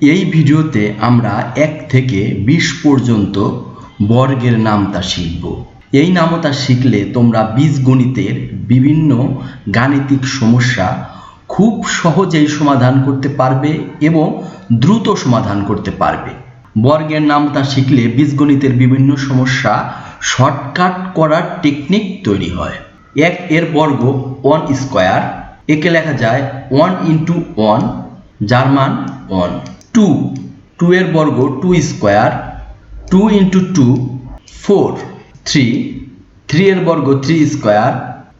এই ভিডিওতে আমরা এক থেকে বিশ পর্যন্ত বর্গের নামতা শিখব। এই নামতা শিখলে তোমরা বীজগণিতের বিভিন্ন গাণিতিক সমস্যা খুব সহজেই সমাধান করতে পারবে এবং দ্রুত সমাধান করতে পারবে। বর্গের নামতা শিখলে বীজগণিতের বিভিন্ন সমস্যা শর্টকাট করার টেকনিক তৈরি হয়। এক এর বর্গ ওয়ান স্কোয়ার, একে লেখা যায় ওয়ান ইন্টু ওয়ান, জার্মান ওয়ান। টু টু এর বর্গ two square two into two four three three এর বর্গ three square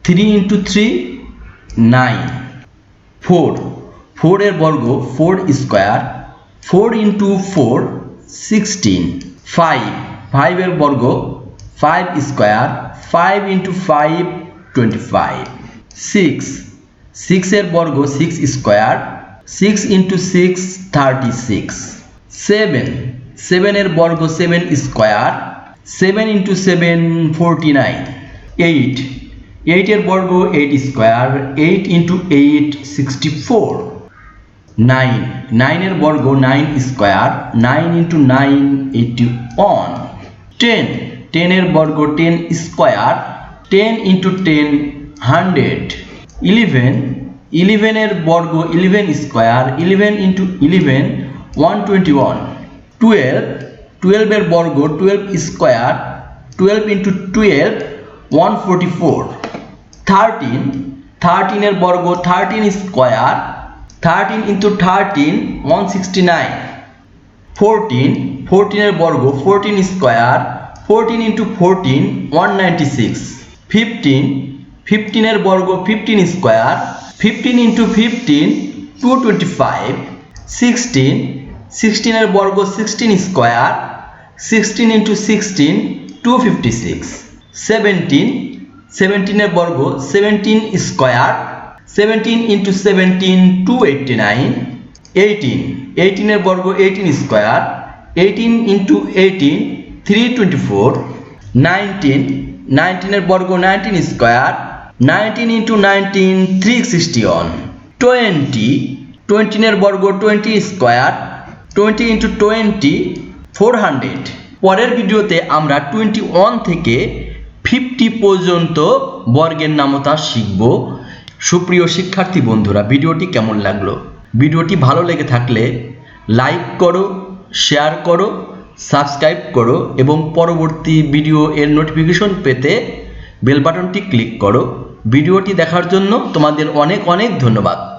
three into three nine four four এর বর্গ four square four into four sixteen five ফাইভের বর্গ five square five into five twenty five six সিক্সের বর্গ six square six into six thirty six seven সেভেনের বর্গ seven square seven into seven forty nine eight এইটের বর্গ eight square eight into eight sixty four nine নাইনের বর্গ nine square nine into nine eighty one ten টেনের বর্গ ten square ten into ten hundred eleven ইলেভেনের বর্গ eleven square, eleven into eleven one twenty one twelve টুয়েলভের বর্গ twelve square twelve into twelve one forty four thirteen থার্টিনের বর্গ thirteen square thirteen into thirteen one sixty nine fourteen ফোরটিনের বর্গ fourteen square fourteen into fourteen one ninety six fifteen ফিফটিনের বর্গ fifteen square fifteen into fifteen two twenty five sixteen সিক্সটিনের বর্গ sixteen square sixteen into sixteen two fifty six seventeen সেভেন্টিনের বর্গ seventeen square seventeen into seventeen two eighty nine eighteen এইটিনের বর্গ eighteen square eighteen into eighteen three twenty four nineteen নাইনটিনের বর্গ nineteen square nineteen into nineteen three sixty one twenty, টোয়েন্টিনের বর্গ twenty square. Twenty into twenty, four hundred. পরের ভিডিওতে আমরা twenty one থেকে fifty পর্যন্ত বর্গের নামতা শিখব। সুপ্রিয় শিক্ষার্থী বন্ধুরা, ভিডিওটি কেমন লাগল? ভিডিওটি ভালো লেগে থাকলে লাইক করো, শেয়ার করো, সাবস্ক্রাইব করো এবং পরবর্তী ভিডিও এর নোটিফিকেশন পেতে বেল বাটনটি ক্লিক করো। ভিডিওটি দেখার জন্য তোমাদের অনেক অনেক ধন্যবাদ।